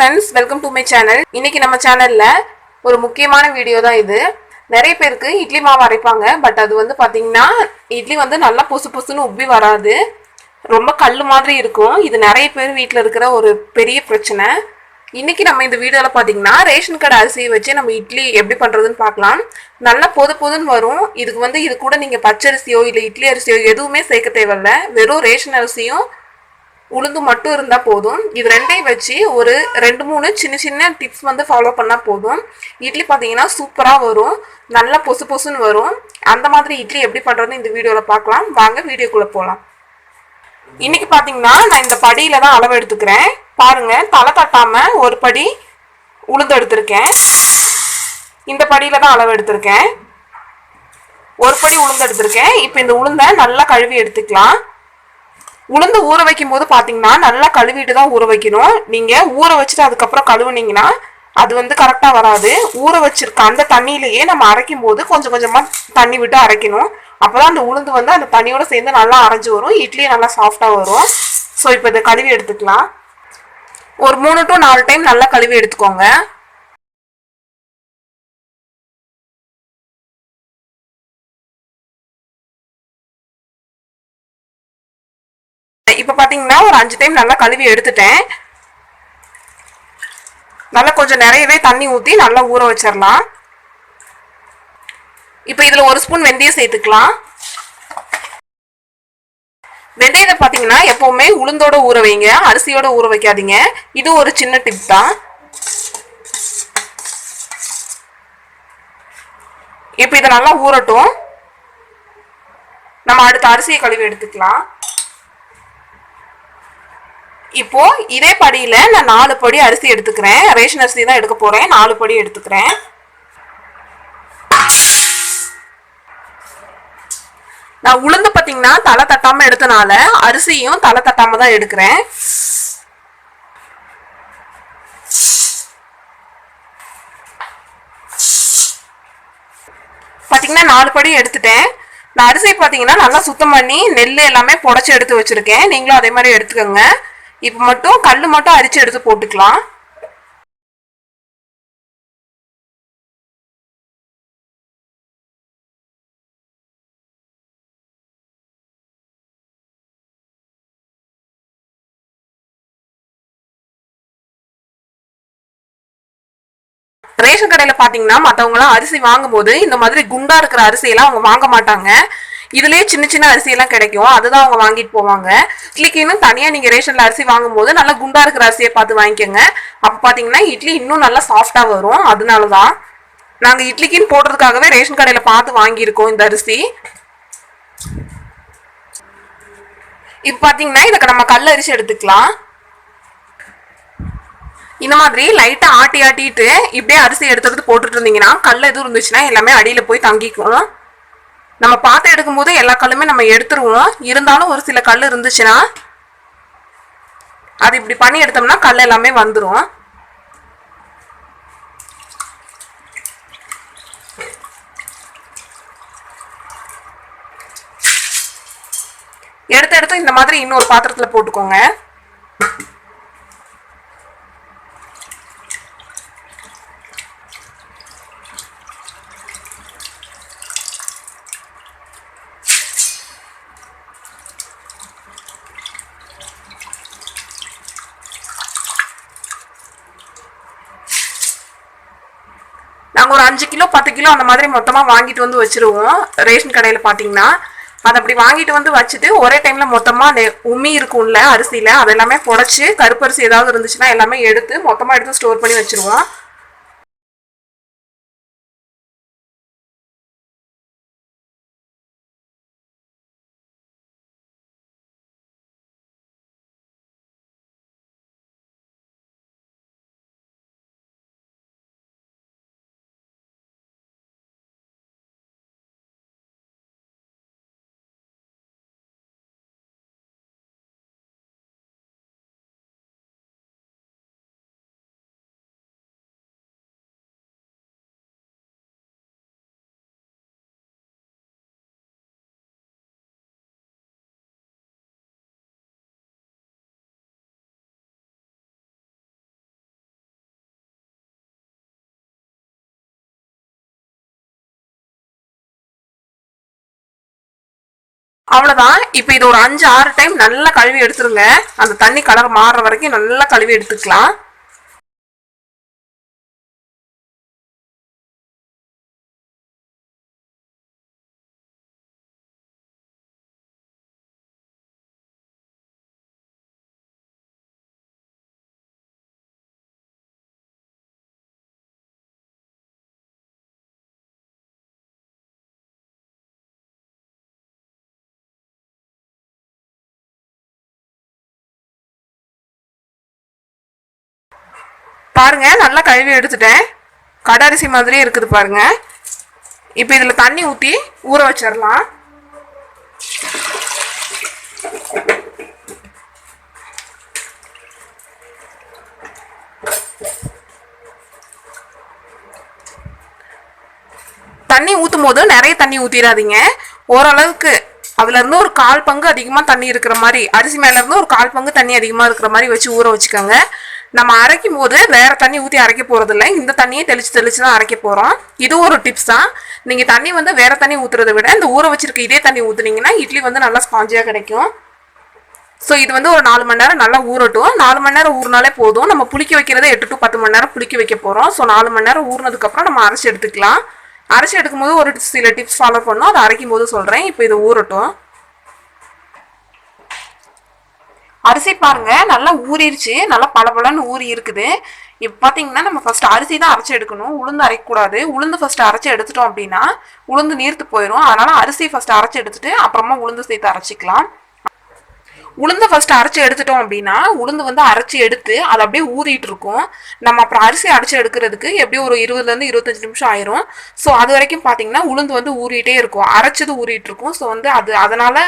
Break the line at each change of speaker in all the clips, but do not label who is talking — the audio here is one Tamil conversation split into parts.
Friends welcome to my channel இன்னைக்கு நம்ம சேனல்ல ஒரு முக்கியமான வீடியோ தான் இது. நிறைய பேருக்கு இட்லி மாவு அரைப்பாங்க பட் அது வந்து பார்த்தீங்கன்னா இட்லி வந்து நல்லா பொசு பொசுன்னு உப்பி வராது. ரொம்ப கல் மாதிரி இருக்கும். இது நிறைய பேர் வீட்டில் இருக்கிற ஒரு பெரிய பிரச்சனை. இன்னைக்கு நம்ம இந்த வீடியோவில் பார்த்தீங்கன்னா ரேஷன் கடை அரிசியை வச்சு நம்ம இட்லி எப்படி பண்ணுறதுன்னு பார்க்கலாம் நல்லா பொது பொதுன்னு வரும். இதுக்கு வந்து இது கூட நீங்கள் பச்சரிசியோ இல்லை இட்லி அரிசியோ எதுவுமே சேர்க்க தேவையில்ல. வெறும் ரேஷன் அரிசியும் உளுந்து மட்டும் இருந்தால் போதும். இது ரெண்டையும் வச்சு ஒரு ரெண்டு மூணு சின்ன சின்ன டிப்ஸ் வந்து ஃபாலோ பண்ணால் போதும். இட்லி பார்த்தீங்கன்னா சூப்பராக வரும். நல்லா பொசு பொசுன்னு வரும். அந்த மாதிரி இட்லி எப்படி பண்ணுறதுன்னு இந்த வீடியோவில் பார்க்கலாம் வாங்க வீடியோக்குள்ளே போகலாம் இன்னைக்கு பார்த்தீங்கன்னா நான் இந்த படியில் தான் அளவு எடுத்துக்கிறேன். பாருங்கள் தலை தட்டாமல் ஒரு படி உளுந்து எடுத்திருக்கேன். இந்த படியில் தான் அளவு எடுத்திருக்கேன். ஒரு படி உளுந்து எடுத்திருக்கேன். இப்போ இந்த உளுந்தை நல்லா கழுவி எடுத்துக்கலாம். உளுந்து ஊற வைக்கும் போது பார்த்தீங்கன்னா நல்லா கழுவிட்டு தான் ஊற வைக்கணும். நீங்கள் ஊற வச்சுட்டு அதுக்கப்புறம் கழுவுனீங்கன்னா அது வந்து கரெக்டாக வராது. ஊற வச்சிருக்க அந்த தண்ணியிலேயே நம்ம அரைக்கும் போது கொஞ்சம் கொஞ்சமாக தண்ணி விட்டு அரைக்கணும். அப்போ தான் அந்த உளுந்து வந்து அந்த தண்ணியோட சேர்ந்து நல்லா அரைஞ்சு வரும். இட்லி நல்லா சாஃப்டாக வரும். ஸோ இப்போ இதை கழுவி எடுத்துக்கலாம். ஒரு மூணு டு நாலு டைம் நல்லா கழுவி எடுத்துக்கோங்க. பார்த்தீங்கன்னா ஒரு அஞ்சு டைம் நல்லா கழுவி எடுத்துட்டேன். நல்லா கொஞ்சம் நிறையவே தண்ணி ஊற்றி நல்லா ஊற வச்சிடலாம் இப்போ இதில் ஒரு ஸ்பூன் வெந்தயம் சேர்த்துக்கலாம். வெந்தயத்தை பார்த்தீங்கன்னா எப்போவுமே உளுந்தோட ஊற வைங்க. அரிசியோட ஊற வைக்காதீங்க. இது ஒரு சின்ன டிப் தான். இப்போ இதை நல்லா ஊறட்டும். நம்ம அடுத்த அரிசியை கழுவி எடுத்துக்கலாம். இப்போ இதே படியில் நான் நாலு படி அரிசி எடுத்துக்கிறேன். ரேஷன் அரிசி தான் எடுக்க போகிறேன் நாலு படி எடுத்துக்கிறேன். நான் உளுந்து பார்த்தீங்கன்னா தலை தட்டாமல் எடுத்தனால அரிசியும் தலை தட்டாமல் தான் எடுக்கிறேன். பார்த்தீங்கன்னா நாலு படி எடுத்துட்டேன். நான் அரிசி பார்த்தீங்கன்னா நல்லா சுத்தம் பண்ணி நெல் எல்லாமே புடச்சி எடுத்து வச்சுருக்கேன். நீங்களும் அதே மாதிரி எடுத்துக்கோங்க. இப்போ மட்டும் கல் மட்டும் அரிச்சு எடுத்து போட்டுக்கலாம். ரேஷன் கடையில் பார்த்தீங்கன்னா மற்றவங்களாம் அரிசி வாங்கும்போது இந்த மாதிரி குண்டா இருக்கிற அரிசியெல்லாம் அவங்க வாங்க மாட்டாங்க. இதுலயே சின்ன சின்ன அரிசியெல்லாம் கிடைக்கும். அதுதான் அவங்க வாங்கிட்டு போவாங்க. இட்லிக்கு இன்னும் தனியாக நீங்கள் ரேஷனில் அரிசி வாங்கும்போது நல்லா குண்டா இருக்கிற அரிசியை பார்த்து வாங்கிக்கோங்க. அப்போ பார்த்தீங்கன்னா இட்லி இன்னும் நல்லா சாஃப்டா வரும். அதனால தான் நாங்கள் இட்லிக்குன்னு போடுறதுக்காகவே ரேஷன் கடையில் பார்த்து வாங்கியிருக்கோம் இந்த அரிசி. இப்போ பார்த்தீங்கன்னா இதுக்கு நம்ம கல் அரிசி எடுத்துக்கலாம். இந்த மாதிரி லைட்டாக ஆட்டி ஆட்டிட்டு இப்படியே அரிசி எடுத்துக்கிட்டு போட்டுட்டு இருந்தீங்கன்னா கல் எதுவும் இருந்துச்சுன்னா எல்லாமே அடியில் போய் தங்கிக்கும். நம்ம பார்த்து எடுக்கும்போது எல்லா கல்லுமே நம்ம எடுத்துருவோம். இருந்தாலும் ஒரு சில கல் இருந்துச்சுன்னா அது இப்படி பண்ணி எடுத்தோம்னா கல் எல்லாமே வந்துடும் எடுத்து எடுத்து இந்த மாதிரி இன்னொரு பாத்திரத்தில் போட்டுக்கோங்க. நாங்கள் ஒரு அஞ்சு கிலோ பத்து கிலோ அந்த மாதிரி மொத்தமாக வாங்கிட்டு வந்து வச்சுருவோம். ரேஷன் கடையில் பார்த்தீங்கன்னா அதை அப்படி வாங்கிட்டு வந்து வச்சுட்டு ஒரே டைமில் மொத்தமாக உமி இருக்கும்ல அரிசியில் அதெல்லாமே புடச்சி கருப்பரிசி ஏதாவது இருந்துச்சுன்னா எல்லாமே எடுத்து மொத்தமாக எடுத்து ஸ்டோர் பண்ணி வச்சுருவோம். அவ்வளோதான் இப்போ இது ஒரு அஞ்சு ஆறு டைம் நல்லா கழுவி எடுத்துருங்க. அந்த தண்ணி கலர் மாறுற வரைக்கும் நல்லா கழுவி எடுத்துக்கலாம். பாருங்க நல்லா கழுவி எடுத்துட்டேன். கடரிசி மாதிரி மாதிரியே இருக்குது பாருங்க. இப்போ இதில் தண்ணி ஊற்றி ஊற வச்சிடலாம். தண்ணி ஊற்றும் போது நிறைய தண்ணி ஊற்றிடாதீங்க ஓரளவுக்கு அதுலேருந்து ஒரு கால் பங்கு அதிகமாக தண்ணி இருக்கிற மாதிரி அரிசி மேலேருந்து ஒரு கால் பங்கு தண்ணி அதிகமாக இருக்கிற மாதிரி வச்சு ஊற வச்சுக்கோங்க. நம்ம அரைக்கும் போது வேற தண்ணி ஊற்றி அரைக்க போகிறது இல்லை இந்த தண்ணியை தெளிச்சு தெளிச்சு தான் அரைக்க போகிறோம் இது ஒரு டிப்ஸ் தான். நீங்கள் தண்ணி வந்து வேற தண்ணி ஊற்றுறதை விட இந்த ஊற வச்சிருக்க இதே தண்ணி ஊற்றுனீங்கன்னா இட்லி வந்து நல்லா ஸ்பாஞ்சியாக கிடைக்கும். ஸோ இது வந்து ஒரு நாலு மணி நேரம் நல்லா ஊறட்டும். நாலு மணி நேரம் ஊறினாலே போதும். நம்ம புளிக்க வைக்கிறத எட்டு டு பத்து மணி நேரம் புளிக்க வைக்க போகிறோம் ஸோ நாலு மணி நேரம் ஊறினதுக்கப்புறம் நம்ம அரைச்சி எடுத்துக்கலாம். அரைச்சி எடுக்கும்போது ஒரு சில டிப்ஸ் ஃபாலோ பண்ணோம். அதை அரைக்கும் போது சொல்கிறேன் இப்போ இது ஊறட்டும். அரிசி பாருங்க நல்லா ஊறிடுச்சு நல்லா பளபளன்னு ஊறி இருக்குது. இப்போ பார்த்தீங்கன்னா நம்ம ஃபர்ஸ்ட் அரிசி தான் அரைச்சி எடுக்கணும். உளுந்து அரைக்கக்கூடாது. உளுந்து ஃபர்ஸ்ட் அரைச்சி எடுத்துட்டோம் அப்படின்னா உளுந்து நீர்த்து போயிடும் அதனால அரிசி ஃபர்ஸ்ட் அரைச்சி எடுத்துட்டு அப்புறமா உளுந்து சேர்த்து அரைச்சிக்கலாம். உளுந்து ஃபர்ஸ்ட் அரைச்சி எடுத்துட்டோம் அப்படின்னா உளுந்து வந்து அரைச்சி எடுத்து அது அப்படியே ஊறிட்டு இருக்கும். நம்ம அப்புறம் அரிசி அரைச்சி எடுக்கிறதுக்கு எப்படியும் ஒரு இருபதுலேருந்து இருபத்தஞ்சு நிமிஷம் ஆயிரும். ஸோ அது வரைக்கும் பார்த்தீங்கன்னா உளுந்து வந்து ஊறிட்டே இருக்கும். அரைச்சது ஊறிட்டு இருக்கும். ஸோ வந்து அது அதனால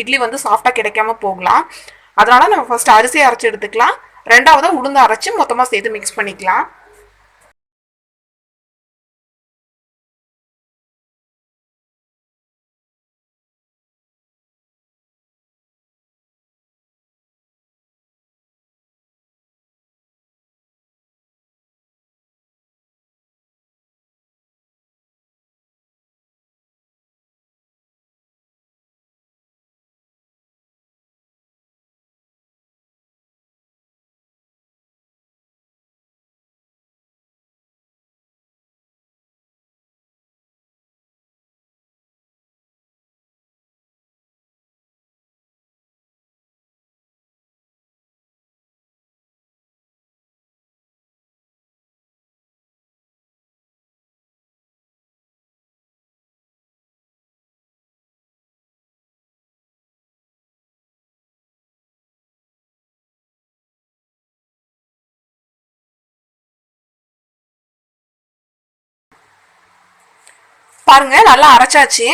இட்லி வந்து சாஃப்டாக கிடைக்காம போகலாம். அதனால் நம்ம ஃபஸ்ட்டு அரிசியை அரைச்சி எடுத்துக்கலாம். ரெண்டாவது உளுந்து அரைச்சி மொத்தமாக சேர்த்து மிக்ஸ் பண்ணிக்கலாம். பாருங்க நல்லா அரைச்சாச்சு.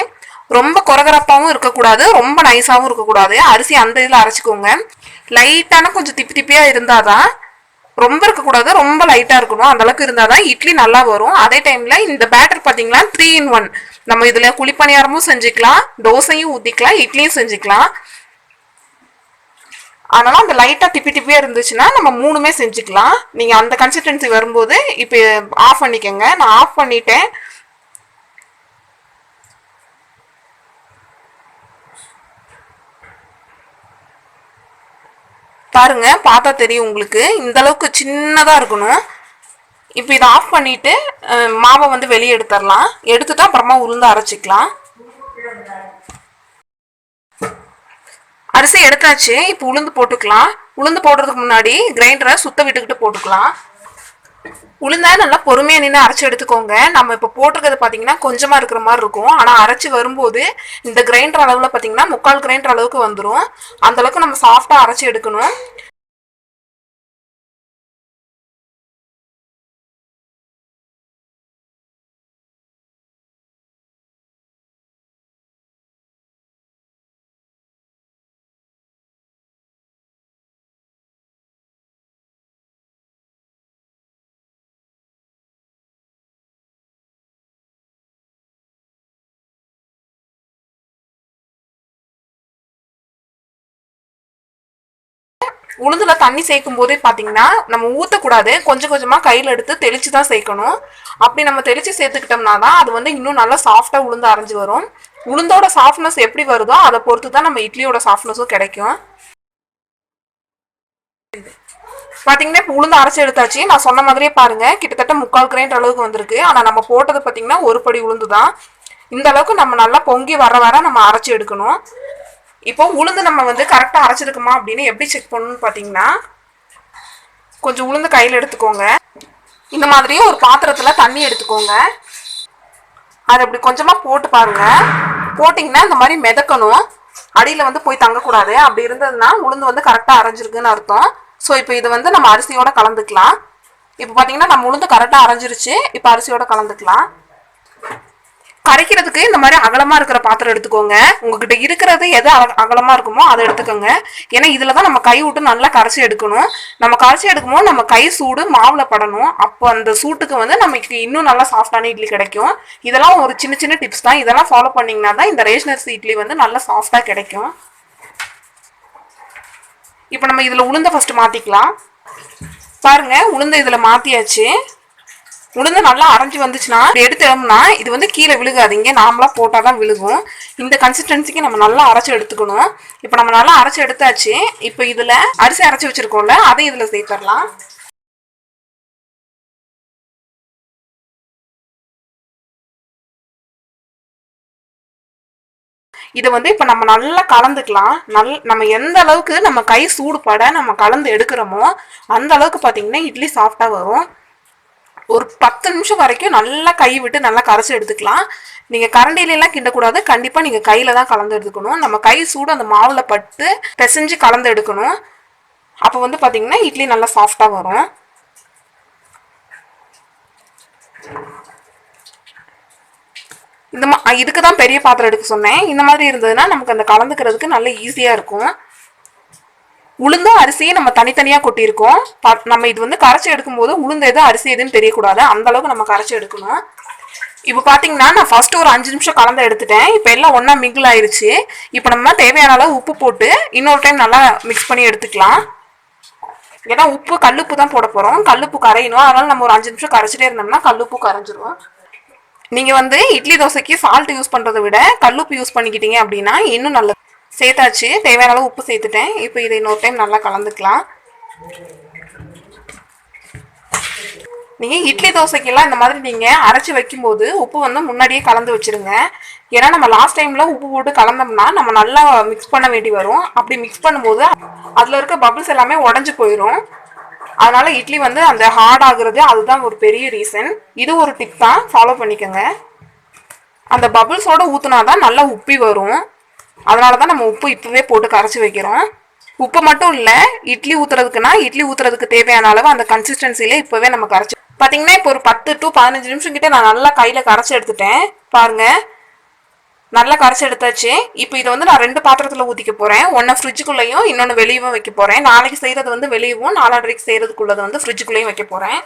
ரொம்ப கொரகரப்பாவும் இருக்கக்கூடாது ரொம்ப நைஸாகவும் இருக்கக்கூடாது. அரிசி அந்த இதில் அரைச்சிக்கோங்க. லைட்டான கொஞ்சம் திப்பி திப்பியாக இருந்தால் தான் ரொம்ப இருக்கக்கூடாது ரொம்ப லைட்டாக இருக்கணும். அந்தளவுக்கு இருந்தால் தான் இட்லி நல்லா வரும். அதே டைமில் இந்த பேட்டர் பார்த்தீங்களா த்ரீ இன் ஒன் நம்ம இதில் குழிப்பணியாரமும் செஞ்சுக்கலாம் தோசையும் ஊற்றிக்கலாம் இட்லியும் செஞ்சுக்கலாம். அதனால் அந்த லைட்டாக திப்பி திப்பியாக இருந்துச்சுன்னா நம்ம மூணுமே செஞ்சுக்கலாம். நீங்கள் அந்த கன்சிஸ்டன்சி வரும்போது இப்போ ஆஃப் பண்ணிக்கோங்க. நான் ஆஃப் பண்ணிட்டேன். பாருங்க பார்த்தா தெரியும் உங்களுக்கு. இந்த அளவுக்கு சின்னதாக இருக்கணும். இப்போ இதை ஆஃப் பண்ணிட்டு மாவை வந்து வெளியே எடுத்துடலாம். எடுத்துட்டு அப்புறமா உளுந்து அரைச்சிக்கலாம். அரிசி எடுத்தாச்சு. இப்போ உளுந்து போட்டுக்கலாம். உளுந்து போடுறதுக்கு முன்னாடி கிரைண்டரை சுத்த விட்டுக்கிட்டு போட்டுக்கலாம். உளுந்தா நல்லா பொறுமையா நின்று அரைச்சி எடுத்துக்கோங்க. நம்ம இப்போ போட்டிருக்கிறது பார்த்தீங்கன்னா கொஞ்சமா இருக்கிற மாதிரி இருக்கும். ஆனால் அரைச்சி வரும்போது இந்த கிரைண்டர் அளவில் பார்த்தீங்கன்னா முக்கால் கிரைண்டர் அளவுக்கு வந்துடும் அந்த அளவுக்கு நம்ம சாஃப்டா அரைச்சி எடுக்கணும். உளுந்துல தண்ணி சேர்க்கும் போதே பார்த்தீங்கன்னா நம்ம ஊற்றக்கூடாது கொஞ்சம் கொஞ்சமாக கையில் எடுத்து தெளிச்சு தான் சேர்க்கணும். அப்படி நம்ம தெளிச்சு சேர்த்துக்கிட்டோம்னா தான் அது வந்து இன்னும் நல்லா சாஃப்டாக உளுந்து அரைஞ்சு வரும். உளுந்தோட சாஃப்ட்னஸ் எப்படி வருதோ அதை பொறுத்து தான் நம்ம இட்லியோட சாஃப்ட்னஸும் கிடைக்கும். பார்த்தீங்கன்னா இப்போ உளுந்து அரைச்சி எடுத்தாச்சு. நான் சொன்ன மாதிரியே பாருங்க. கிட்டத்தட்ட முக்கால் கிரைண்ட் அளவுக்கு வந்திருக்கு. ஆனால் நம்ம போட்டது பார்த்தீங்கன்னா ஒரு படி உளுந்து தான் இந்த அளவுக்கு நம்ம நல்லா பொங்கி வர வர நம்ம அரைச்சி எடுக்கணும். இப்போ உளுந்து நம்ம வந்து கரெக்டாக அரைச்சிருக்குமா அப்படின்னு எப்படி செக் பண்ணணும்னு பார்த்தீங்கன்னா கொஞ்சம் உளுந்து கையில் எடுத்துக்கோங்க. இந்த மாதிரியே ஒரு பாத்திரத்தில் தண்ணி எடுத்துக்கோங்க. அதை அப்படி கொஞ்சமாக போட்டு பாருங்க. போட்டிங்கன்னா இந்த மாதிரி மிதக்கணும். அடியில் வந்து போய் தங்கக்கூடாது. அப்படி இருந்ததுன்னா உளுந்து வந்து கரெக்டாக அரைஞ்சிருக்குன்னு அர்த்தம். ஸோ இப்போ இது வந்து நம்ம அரிசியோட கலந்துக்கலாம். இப்போ பார்த்தீங்கன்னா நம்ம உளுந்து கரெக்டாக அரைஞ்சிருச்சு. இப்போ அரிசியோட கலந்துக்கலாம். கரைக்கிறதுக்கு இந்த மாதிரி அகலமா இருக்கிற பாத்திரம் எடுத்துக்கோங்க. உங்ககிட்ட இருக்கிறது எது அக- அகலமா இருக்குமோ அதை எடுத்துக்கோங்க. ஏன்னா இதுல தான் நம்ம கை விட்டு நல்லா கரைச்சி எடுக்கணும். நம்ம கரைச்சி எடுக்கும்போது நம்ம கை சூடு மாவுல படணும். அப்போ அந்த சூட்டுக்கு வந்து நமக்கு இன்னும் நல்லா சாஃப்டான இட்லி கிடைக்கும். இதெல்லாம் ஒரு சின்ன சின்ன டிப்ஸ் தான். இதெல்லாம் ஃபாலோ பண்ணீங்கன்னா தான் இந்த ரேஷன் அரிசி இட்லி வந்து நல்லா சாஃப்டா கிடைக்கும். இப்போ நம்ம இதுல உளுந்த ஃபர்ஸ்ட் மாத்திக்கலாம். பாருங்க உளுந்த இதுல மாத்தியாச்சு. உளுந்து நல்லா அரைஞ்சு வந்துச்சுன்னா இப்படி எடுத்தோம்னா இது வந்து கீழே விழுகாதீங்க. நாமளாக போட்டால் தான் விழுகும். இந்த கன்சிஸ்டன்சிக்கு நம்ம நல்லா அரைச்சி எடுத்துக்கணும். இப்போ நம்ம நல்லா அரைச்சி எடுத்தாச்சு. இப்போ இதில் அரிசி அரைச்சி வச்சிருக்கோம்ல அதை இதில் சேர்த்துடலாம். இதை வந்து இப்போ நம்ம நல்லா கலந்துக்கலாம். நல் நம்ம எந்த அளவுக்கு நம்ம கை சூடுபட நம்ம கலந்து எடுக்கிறோமோ அந்த அளவுக்கு பார்த்தீங்கன்னா இட்லி சாஃப்டாக வரும். ஒரு பத்து நிமிஷம் வரைக்கும் நல்லா கை விட்டு நல்லா கரைச்சி எடுத்துக்கலாம். நீங்கள் கரண்டிலெல்லாம் கிண்டக்கூடாது. கண்டிப்பாக நீங்கள் கையில் தான் கலந்து எடுத்துக்கணும். நம்ம கை சூடு அந்த மாவில் பட்டு பிசைஞ்சு கலந்து எடுக்கணும். அப்போ வந்து பார்த்தீங்கன்னா இட்லி நல்லா சாஃப்டாக வரும். இந்த மா இதுக்கு தான் பெரிய பாத்திரம் எடுக்க சொன்னேன். இந்த மாதிரி இருந்ததுன்னா நமக்கு அந்த கலந்துக்கிறதுக்கு நல்ல ஈஸியாக இருக்கும். உளுந்தும் அரிசியும் நம்ம தனித்தனியாக கொட்டியிருக்கோம். நம்ம இது வந்து கரைச்சி எடுக்கும்போது உளுந்த எது அரிசி எதுன்னு தெரியக்கூடாது. அந்த அளவுக்கு நம்ம கரைச்சி எடுக்கணும். இப்போ பார்த்தீங்கன்னா நான் ஃபர்ஸ்ட் ஒரு அஞ்சு நிமிஷம் கலந்து எடுத்துட்டேன். இப்போ எல்லாம் ஒன்றா மிங்கிள் ஆயிருச்சு. இப்போ நம்ம தேவையான அளவு உப்பு போட்டு இன்னொரு டைம் நல்லா மிக்ஸ் பண்ணி எடுத்துக்கலாம். ஏன்னா உப்பு கல்லுப்பு தான் போட போகிறோம் கல்லுப்பு கரையணும். அதனால நம்ம ஒரு அஞ்சு நிமிஷம் கரைச்சிட்டே இருந்தோம்னா கல்லுப்பு கரைஞ்சிரும். நீங்கள் வந்து இட்லி தோசைக்கு சால்ட் யூஸ் பண்ணுறதை விட கல்லுப்பு யூஸ் பண்ணிக்கிட்டீங்க அப்படின்னா இன்னும் நல்லது. சேர்த்தாச்சு. தேவையான அளவு உப்பு சேர்த்துட்டேன். இப்போ இதை இன்னொரு டைம் நல்லா கலந்துக்கலாம். நீங்கள் இட்லி தோசைக்கெல்லாம் இந்த மாதிரி நீங்கள் அரைச்சி வைக்கும்போது உப்பு வந்து முன்னாடியே கலந்து வச்சிருங்க. ஏன்னா நம்ம லாஸ்ட் டைமில் உப்பு போட்டு கலந்தோம்னா நம்ம நல்லா மிக்ஸ் பண்ண வேண்டி வரும். அப்படி மிக்ஸ் பண்ணும்போது அதில் இருக்க பபிள்ஸ் எல்லாமே உடஞ்சி போயிடும் அதனால இட்லி வந்து அந்த ஹார்ட் ஆகுறது அதுதான் ஒரு பெரிய ரீசன் இது ஒரு டிப் தான். ஃபாலோ பண்ணிக்கோங்க. அந்த பபிள்ஸோட ஊற்றுனா தான் நல்லா உப்பி வரும். அதனால தான் நம்ம உப்பு இப்போவே போட்டு கரைச்சி வைக்கிறோம். உப்பு மட்டும் இல்லை இட்லி ஊற்றுறதுக்குன்னா இட்லி ஊற்றுறதுக்கு தேவையான அளவு அந்த கன்சிஸ்டன்சிலே இப்போவே நம்ம கரைச்சி பார்த்தீங்கன்னா இப்போ ஒரு பத்து டு பதினஞ்சு நிமிஷம் கிட்டே நான் நல்லா கையில் கரைச்சி எடுத்துட்டேன். பாருங்கள் நல்லா கரைச்சி எடுத்தாச்சு. இப்போ இதை வந்து நான் ரெண்டு பாத்திரத்தில் ஊற்றிக்க போகிறேன் ஒன்று ஃப்ரிட்ஜுக்குள்ளேயும் இன்னொன்று வெளியவும் வைக்க போகிறேன் நாளைக்கு செய்கிறது வந்து வெளியவும் நாலாண்டரைக்கு செய்கிறதுக்குள்ளது வந்து ஃப்ரிட்ஜுக்குள்ளேயும் வைக்க போகிறேன்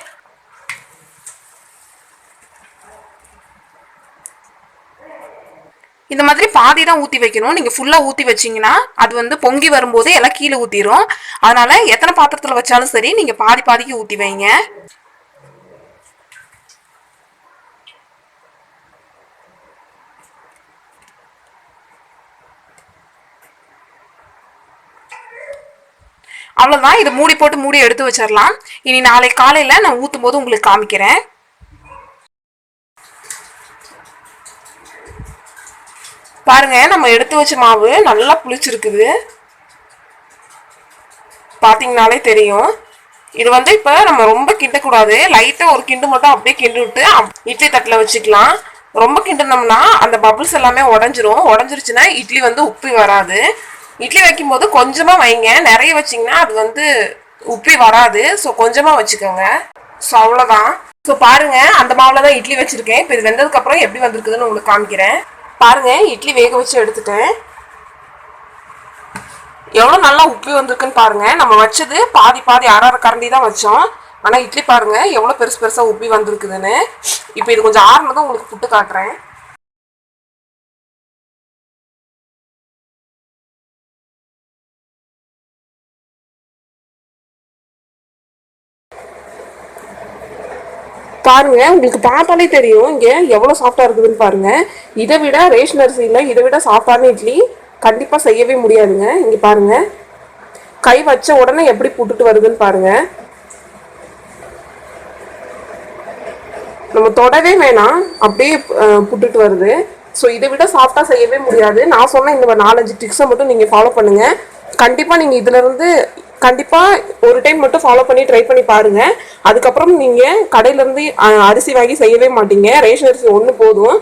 இந்த மாதிரி பாதி தான் ஊற்றி வைக்கணும். நீங்கள் ஃபுல்லாக ஊற்றி வச்சீங்கன்னா அது வந்து பொங்கி வரும்போது எல்லாம் கீழே ஊற்றிடும் அதனால எத்தனை பாத்திரத்தில் வச்சாலும் சரி நீங்கள் பாதி பாதிக்கு ஊற்றி வைங்க. அவ்வளோதான் இதை மூடி போட்டு மூடி எடுத்து வச்சிடலாம் இனி நாளை காலையில் நான் ஊற்றும் போது உங்களுக்கு காமிக்கிறேன். பாருங்க நம்ம எடுத்து வச்ச மாவு நல்லா புளிச்சிருக்குது. பார்த்தீங்கனாலே தெரியும். இது வந்து இப்போ நம்ம ரொம்ப கிண்டக்கூடாது. லைட்டாக ஒரு கிண்டு மட்டும் அப்படியே கிண்டு விட்டு அப்- இட்லி தட்டில் வச்சுக்கலாம். ரொம்ப கிண்டுனோம்னா அந்த பபுள்ஸ் எல்லாமே உடஞ்சிரும். உடஞ்சிருச்சுன்னா இட்லி வந்து உப்பி வராது. இட்லி வைக்கும்போது கொஞ்சமாக வைங்க. நிறைய வச்சிங்கன்னா அது வந்து உப்பி வராது. ஸோ கொஞ்சமாக வச்சுக்கோங்க. ஸோ அவ்வளோதான் ஸோ பாருங்கள் அந்த மாவில் தான் இட்லி வச்சுருக்கேன். இப்போ இது வெந்ததுக்கப்புறம் எப்படி வந்திருக்குதுன்னு உங்களுக்கு காமிக்கிறேன். பாருங்க இட்லி வேக வச்சு எடுத்துட்டேன். எவ்வளோ நல்லா உப்பி வந்திருக்குன்னு பாருங்க. நம்ம வச்சது பாதி பாதி அரை அரை கரண்டி தான் வச்சோம். ஆனால் இட்லி பாருங்க எவ்வளோ பெருசு பெருசாக உப்பி வந்திருக்குதுன்னு. இப்போ இது கொஞ்சம் ஆறுனதும் உங்களுக்கு புட்டு காட்டுறேன். பாருங்க உங்களுக்கு பார்த்தாலே தெரியும். இங்க எவ்வளவு சாஃப்டா இருக்குதுன்னு பாருங்க. இதை விட ரேஷன் அரிசியில இதை விட சாஃப்டான இட்லி கண்டிப்பா செய்யவே முடியாதுங்க. இங்க பாருங்க. கை வச்ச உடனே எப்படி புட்டுட்டு வருதுன்னு பாருங்க. நம்ம தொடவே வேணாம். அப்படியே புட்டுட்டு வருது. ஸோ இதை விட சாஃப்டா செய்யவே முடியாது. நான் சொன்ன இந்த நாலஞ்சு டிப்ஸை மட்டும் நீங்க ஃபாலோ பண்ணுங்க. கண்டிப்பா நீங்க இதுல கண்டிப்பாக ஒரு டைம் மட்டும் ஃபாலோ பண்ணி ட்ரை பண்ணி பாருங்க. அதுக்கப்புறம் நீங்கள் கடையிலேருந்து அரிசி வாங்கி செய்யவே மாட்டீங்க. ரேஷன் அரிசி ஒன்று போதும்.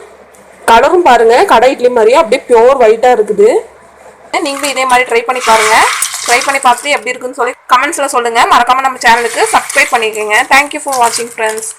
கலரும் பாருங்கள் கடை இட்லி மாதிரியே அப்படியே பியோர் ஒயிட்டாக இருக்குது. நீங்களும் இதே மாதிரி ட்ரை பண்ணி பாருங்கள் ட்ரை பண்ணி பார்த்துட்டு எப்படி இருக்குன்னு சொல்லி கமெண்ட்ஸில் சொல்லுங்கள் மறக்காமல் நம்ம சேனலுக்கு சப்ஸ்கிரைப் பண்ணிக்கோங்க. தேங்க்யூ ஃபார் வாட்சிங் ஃப்ரெண்ட்ஸ்